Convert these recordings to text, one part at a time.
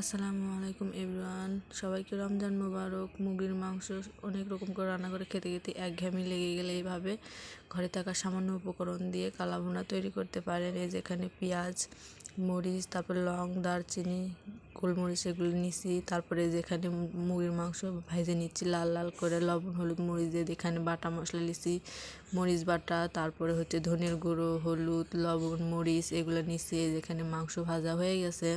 আসসালামু আলাইকুম এভরিওয়ান। সবাইকে রমজান মোবারক মুরগির মাংস, অনেক রকম করে রান্না করে খেতে খেতে এক একঘেয়েমি লেগে গেলে এইভাবে ঘরে থাকা সামান্য উপকরণ দিয়ে কালাভুনা তৈরি করতে পারেন। এই যেখানে পেঁয়াজ, মরিচ, তারপরে লং, দারচিনি, গোলমরিচ, এগুলো নিছি। তারপরে যেখানে মুরগির মাংস ভেজে নিচ্ছি, লাল লাল করে লবণ, হলুদ মরিচ দিয়ে। এখানে বাটা মশলা নিছি, মরিচ বাটা, তারপরে হচ্ছে ধনের গুঁড়ো, হলুদ, লবণ, মরিচ, এগুলো নিছি। যেখানে মাংস ভাজা হয়ে গেছে।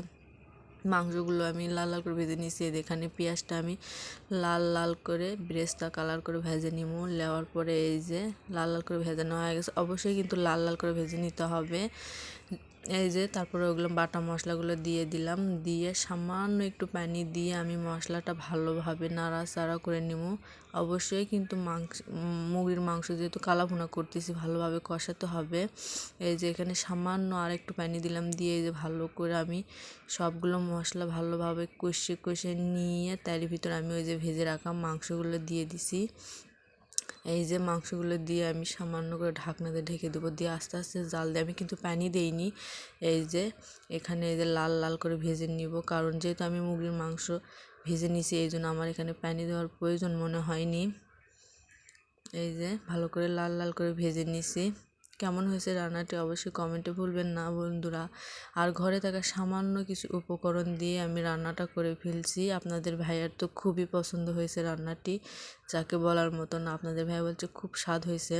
মাংসগুলো আমি লাল লাল করে ভেজে নিয়েছি। এখানে পেঁয়াজটা আমি লাল লাল করে ব্রেস্তা কালার করে ভেজে নিব। নেওয়ার পরে এই যে লাল লাল করে ভেজানো হয়ে গেছে। অবশ্যই কিন্তু লাল লাল করে ভেজে নিতে হবে। এই যে তারপরে ওগুলো বাটা মশলাগুলো দিয়ে দিলাম। দিয়ে সামান্য একটু পানি দিয়ে আমি মশলাটা ভালোভাবে নাড়াচাড়া করে নেব। অবশ্যই কিন্তু মাংস, মুরগির মাংস যেহেতু কালাভুনা করতেছি, ভালোভাবে কষাতে হবে। এই যে এখানে সামান্য আর একটু পানি দিলাম দিয়ে এই যে ভালো করে আমি সবগুলো মশলা ভালোভাবে কষে কষে নিয়ে তার ভিতরে আমি ওই যে ভেজে রাখা মাংসগুলো দিয়ে দিছি। এই যে মাংসগুলো দিয়ে আমি সামান্য করে ঢাকনা দিয়ে ঢেকে দেবো। দিয়ে আস্তে আস্তে জাল দিয়ে আমি কিন্তু প্যানি দেইনি। এই যে এখানে এই যে লাল লাল করে ভেজে নিব। কারণ যেহেতু আমি মুরগির মাংস ভেজে নিছি, এই জন্য আমার এখানে প্যানি দেওয়ার প্রয়োজন মনে হয়নি। এই যে ভালো করে লাল লাল করে ভেজে নিছি। কেমন হয়েছে রান্নাটি অবশ্যই কমেন্টে ভুলবেন না বন্ধুরা। আর ঘরে থাকা সামান্য কিছু উপকরণ দিয়ে আমি রান্নাটা করে ফেলছি। আপনাদের ভাইয়ার তো খুবই পছন্দ হয়েছে রান্নাটি, যাকে বলার মতো না আপনাদের ভাইয়া বলছে খুব স্বাদ হয়েছে।